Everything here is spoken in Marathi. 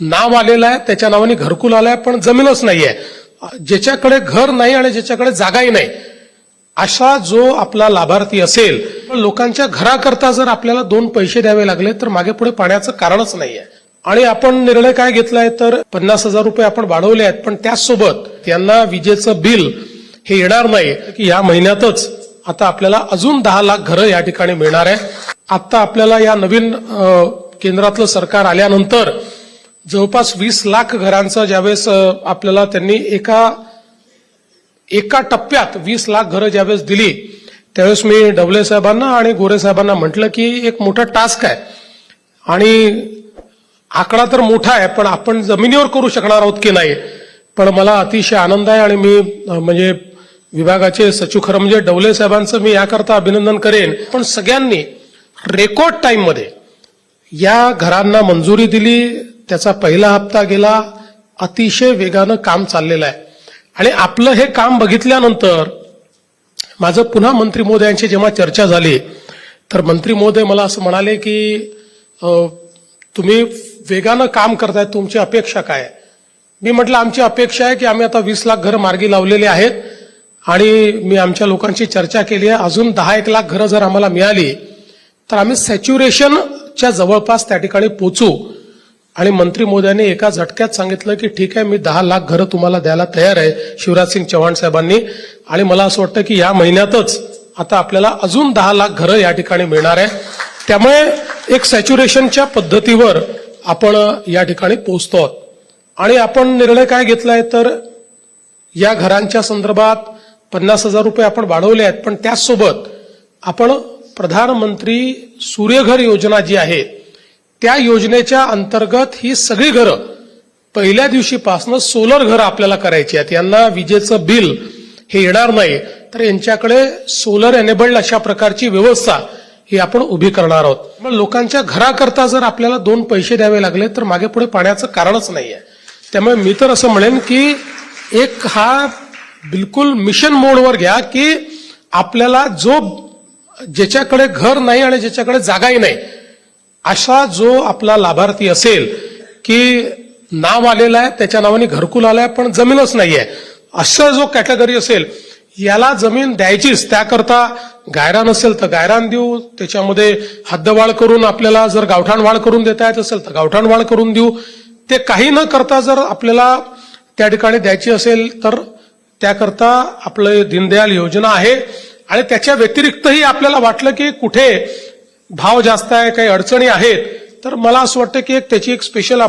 नाव आलेलं आहे त्याच्या नावाने घरकुल आलाय पण जमीनच नाहीये. ज्याच्याकडे घर नाही आणि ज्याच्याकडे जागाही नाही असा जो आपला लाभार्थी असेल लोकांच्या घराकरता जर आपल्याला दोन पैसे द्यावे लागले तर मागे पुढे पाण्याचं कारणच नाहीये. आणि आपण निर्णय काय घेतलाय तर पन्नास हजार रुपये आपण वाढवले आहेत पण त्याचसोबत त्यांना विजेचं बिल हे येणार नाही. की या महिन्यातच आता आपल्याला अजून दहा लाख घरं या ठिकाणी मिळणार आहे. आता आपल्याला या नवीन केंद्रातलं सरकार आल्यानंतर जवळपास वीस लाख घरांचं ज्यावेळेस आपल्याला त्यांनी एका एका टप्प्यात वीस लाख घरं ज्यावेळेस दिली त्यावेळेस मी डबले साहेबांना आणि गोरे साहेबांना म्हटलं की एक मोठा टास्क आहे. आणि आकडा तर मोठा आहे पण आपण जमिनीवर करू शकणार आहोत की नाही? पण मला अतिशय आनंद आहे आणि मी म्हणजे विभागाचे सचिव खरं म्हणजे डवले साहेबांचं मी याकरता अभिनंदन करेन. पण सगळ्यांनी रेकॉर्ड टाईममध्ये या घरांना मंजुरी दिली त्याचा पहिला हप्ता गेला अतिशय वेगानं काम चाललेलं आहे. आणि आपलं हे काम बघितल्यानंतर माझं पुन्हा मंत्री महोदयांची जेव्हा चर्चा झाली तर मंत्री महोदय मला असं म्हणाले की तुम्ही वेगानं काम करताय तुमची अपेक्षा काय मी म्हटलं आमची अपेक्षा आहे की आम्ही आता वीस लाख घरं मार्गी लावलेले आहेत आणि मी आमच्या लोकांशी चर्चा केली आहे. अजून दहा एक लाख घरं जर आम्हाला मिळाली तर आम्ही सॅच्युरेशनच्या जवळपास त्या ठिकाणी पोचू. आणि मंत्री मोद्यांनी एका झटक्यात सांगितलं की ठीक आहे मी दहा लाख घरं तुम्हाला द्यायला तयार आहे शिवराज सिंग चव्हाण साहेबांनी. आणि मला असं वाटतं की या महिन्यातच आता आपल्याला अजून दहा लाख घरं या ठिकाणी मिळणार आहे. त्यामुळे एक सॅच्युरेशनच्या पद्धतीवर आपण या ठिकाणी पोहोचतो आहोत. आणि आपण निर्णय काय घेतलाय तर या घरांच्या संदर्भात पन्नास हजार रुपये आपण वाढवले आहेत पण त्याचसोबत आपण प्रधानमंत्री सूर्यघर योजना जी आहे त्या योजनेच्या अंतर्गत ही सगळी घरं पहिल्या दिवशीपासनं सोलर घरं आपल्याला करायची आहेत. यांना विजेचं बिल हे येणार नाही. तर यांच्याकडे सोलर एनेबल्ड अशा प्रकारची व्यवस्था ही आपण उभी करणार आहोत. मग लोकांच्या घराकरता जर आपल्याला दोन पैसे द्यावे लागले तर मागे पुढे पाण्याचं कारणच नाही आहे त्यामुळे मी तर असं म्हणेन की एक हा बिलकुल मिशन मोडवर घ्या की आपल्याला जो ज्याच्याकडे घर नाही आणि ज्याच्याकडे जागाही नाही असा जो आपला लाभार्थी असेल की नाव आलेलं आहे त्याच्या नावाने घरकुल आलाय पण जमीनच नाहीये. असं जो कॅटेगरी असेल याला जमीन द्यायचीच त्याकरता गायरान असेल तर गायरान देऊ त्याच्यामध्ये हद्दवाढ करून आपल्याला जर गावठाण वाढ करून देता येत असेल तर गावठाण वाढ करून देऊ. ते काही न करता जर आपल्याला त्या ठिकाणी द्यायची असेल तर त्याकरता आपलं दीनदयाल योजना आहे. आणि त्याच्या व्यतिरिक्तही आपल्याला वाटलं की कुठे भाव जास्त आहे काही अडचणी आहेत तर मला असं वाटतं की एक त्याची एक स्पेशल